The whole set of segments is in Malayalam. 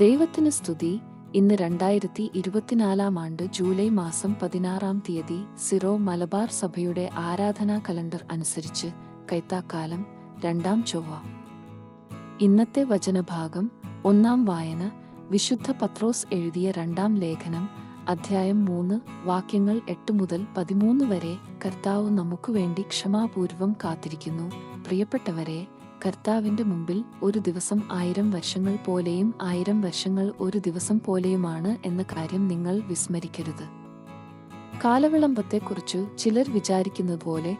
ദൈവത്തിന് സ്തുതി. ഇന്ന് രണ്ടായിരത്തി ഇരുപത്തിനാലാം ആണ്ട് ജൂലൈ മാസം പതിനാറാം തീയതി സിറോ മലബാർ സഭയുടെ ആരാധനാ കലണ്ടർ അനുസരിച്ച് കൈത്താക്കാലം രണ്ടാം ചൊവ്വ. ഇന്നത്തെ വചനഭാഗം ഒന്നാം വായന വിശുദ്ധ പത്രോസ് എഴുതിയ രണ്ടാം ലേഖനം അധ്യായം മൂന്ന് വാക്യങ്ങൾ എട്ട് മുതൽ പതിമൂന്ന് വരെ കർത്താവ് നമുക്ക് വേണ്ടി ക്ഷമാപൂർവം കാത്തിരിക്കുന്നു. പ്രിയപ്പെട്ടവരെ കർത്താവിന്റെ മുമ്പിൽ ഒരു ദിവസം ആയിരം വർഷങ്ങൾ പോലെയും ആയിരം വർഷങ്ങൾ ഒരു ദിവസം പോലെയുമാണ് എന്ന കാര്യം നിങ്ങൾ വിസ്മരിക്കരുത്. കാലവിളംബത്തെക്കുറിച്ച് ചിലർ വിചാരിക്കുന്നത് പോലെ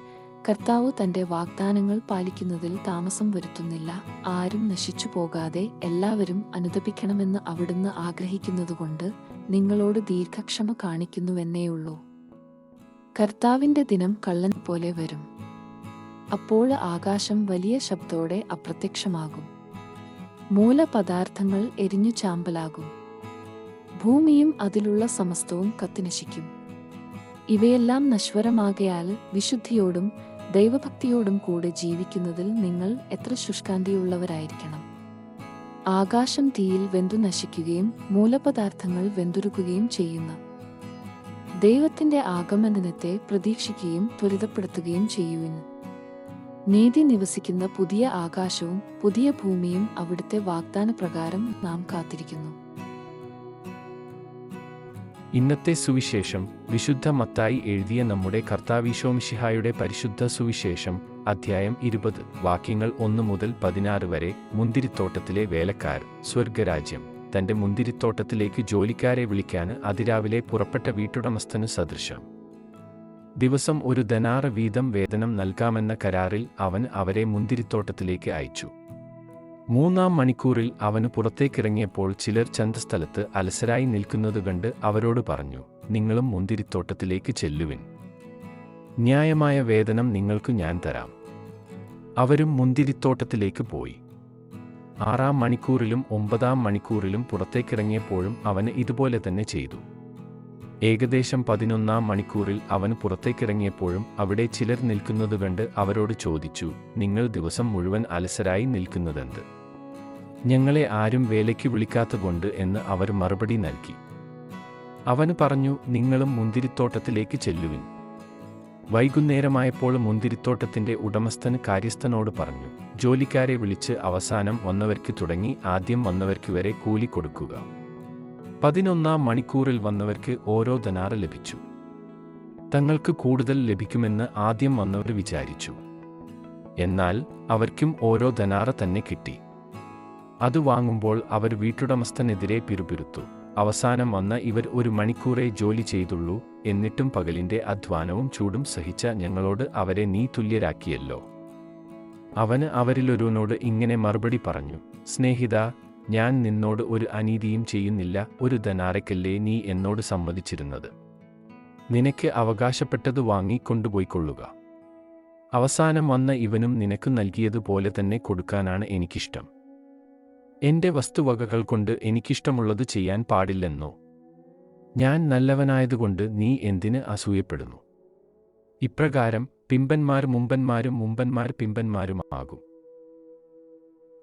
കർത്താവ് തന്റെ വാഗ്ദാനങ്ങൾ പാലിക്കുന്നതിൽ താമസം വരുത്തുന്നില്ല. ആരും നശിച്ചു പോകാതെ എല്ലാവരും അനുദപിക്കണമെന്ന് അവിടുന്ന് ആഗ്രഹിക്കുന്നതുകൊണ്ട് നിങ്ങളോട് ദീർഘക്ഷമ കാണിക്കുന്നുവെന്നേയുള്ളൂ. കർത്താവിന്റെ ദിനം കള്ളൻ പോലെ വരും. അപ്പോൾ ആകാശം വലിയ ശബ്ദോടെ അപ്രത്യക്ഷമാകും. മൂലപദാർത്ഥങ്ങൾ എരിഞ്ഞു ചാമ്പലാകും. ഭൂമിയും അതിലുള്ള സമസ്തവും കത്തിനശിക്കും. ഇവയെല്ലാം നശ്വരമാകയാൽ വിശുദ്ധിയോടും ദൈവഭക്തിയോടും കൂടെ ജീവിക്കുന്നതിൽ നിങ്ങൾ എത്ര ശുഷ്കാന്തിയുള്ളവരായിരിക്കണം. ആകാശം തീയിൽ വെന്തു നശിക്കുകയും മൂലപദാർത്ഥങ്ങൾ വെന്തുരുക്കുകയും ചെയ്യുന്ന ദൈവത്തിന്റെ ആഗമനത്തെ പ്രതീക്ഷിക്കുകയും ത്വരിതപ്പെടുത്തുകയും ചെയ്യുവിന് നീതി നിവസിക്കുന്ന പുതിയ ആകാശവും പുതിയ ഭൂമിയും അവിടുത്തെ വാഗ്ദാന പ്രകാരം നാം കാത്തിരിക്കുന്നു. ഇന്നത്തെ സുവിശേഷം വിശുദ്ധ മത്തായി എഴുതിയ നമ്മുടെ കർത്താവിശോമിഷിഹായുടെ പരിശുദ്ധ സുവിശേഷം അധ്യായം ഇരുപത് വാക്യങ്ങൾ ഒന്ന് മുതൽ പതിനാറ് വരെ മുന്തിരിത്തോട്ടത്തിലെ വേലക്കാർ സ്വർഗരാജ്യം. തന്റെ മുന്തിരിത്തോട്ടത്തിലേക്ക് ജോലിക്കാരെ വിളിക്കാൻ അതിരാവിലെ പുറപ്പെട്ട വീട്ടുടമസ്ഥനു സദൃശം. ദിവസം ഒരു ധനാറ് വീതം വേതനം നൽകാമെന്ന കരാറിൽ അവൻ അവരെ മുന്തിരിത്തോട്ടത്തിലേക്ക് അയച്ചു. മൂന്നാം മണിക്കൂറിൽ അവന് പുറത്തേക്കിറങ്ങിയപ്പോൾ ചിലർ ചന്തസ്ഥലത്ത് അലസരായി നിൽക്കുന്നത് കണ്ട് അവരോട് പറഞ്ഞു നിങ്ങളും മുന്തിരിത്തോട്ടത്തിലേക്ക് ചെല്ലുവിൻ. ന്യായമായ വേതനം നിങ്ങൾക്ക് ഞാൻ തരാം. അവരും മുന്തിരിത്തോട്ടത്തിലേക്ക് പോയി. ആറാം മണിക്കൂറിലും ഒമ്പതാം മണിക്കൂറിലും പുറത്തേക്കിറങ്ങിയപ്പോഴും അവന് ഇതുപോലെ തന്നെ ചെയ്തു. ഏകദേശം പതിനൊന്നാം മണിക്കൂറിൽ അവൻ പുറത്തേക്കിറങ്ങിയപ്പോഴും അവിടെ ചിലർ നിൽക്കുന്നത് കണ്ട് അവരോട് ചോദിച്ചു നിങ്ങൾ ദിവസം മുഴുവൻ അലസരായി നിൽക്കുന്നതെന്ത്? ഞങ്ങളെ ആരും വേലയ്ക്ക് വിളിക്കാത്തതുകൊണ്ട് എന്ന് അവർ മറുപടി നൽകി. അവന് പറഞ്ഞു നിങ്ങളും മുന്തിരിത്തോട്ടത്തിലേക്ക് ചെല്ലുവിൻ. വൈകുന്നേരമായപ്പോൾ മുന്തിരിത്തോട്ടത്തിന്റെ ഉടമസ്ഥന് കാര്യസ്ഥനോട് പറഞ്ഞു ജോലിക്കാരെ വിളിച്ച് അവസാനം വന്നവർക്ക് തുടങ്ങി ആദ്യം വന്നവർക്ക് വരെ കൂലി കൊടുക്കുക. പതിനൊന്നാം മണിക്കൂറിൽ വന്നവർക്ക് ഓരോ ധനാറ് ലഭിച്ചു. തങ്ങൾക്ക് കൂടുതൽ ലഭിക്കുമെന്ന് ആദ്യം വന്നവർ വിചാരിച്ചു. എന്നാൽ അവർക്കും ഓരോ ധനാറ തന്നെ കിട്ടി. അത് വാങ്ങുമ്പോൾ അവർ വീട്ടുടമസ്ഥനെതിരെ പിറുപിരുത്തു അവസാനം വന്ന ഇവർ ഒരു മണിക്കൂറേ ജോലി ചെയ്തുള്ളൂ എന്നിട്ടും പകലിന്റെ അധ്വാനവും ചൂടും സഹിച്ച ഞങ്ങളോട് അവരെ നീ തുല്യരാക്കിയല്ലോ. അവന് അവരിലൊരുവനോട് ഇങ്ങനെ മറുപടി പറഞ്ഞു സ്നേഹിത ഞാൻ നിന്നോട് ഒരു അനീതിയും ചെയ്യുന്നില്ല ഒരു ധനാരക്കല്ലേ നീ എന്നോട് സമ്മതിച്ചിരുന്നത്? നിനക്ക് അവകാശപ്പെട്ടത് വാങ്ങിക്കൊണ്ടുപോയിക്കൊള്ളുക അവസാനം വന്ന ഇവനും നിനക്ക് നൽകിയതുപോലെ തന്നെ കൊടുക്കാനാണ് എനിക്കിഷ്ടം. എന്റെ വസ്തുവകകൾ കൊണ്ട് എനിക്കിഷ്ടമുള്ളത് ചെയ്യാൻ പാടില്ലെന്നോ? ഞാൻ നല്ലവനായതുകൊണ്ട് നീ എന്തിന് അസൂയപ്പെടുന്നു? ഇപ്രകാരം പിമ്പന്മാർ മുമ്പന്മാരും മുമ്പന്മാർ പിമ്പന്മാരും ആകും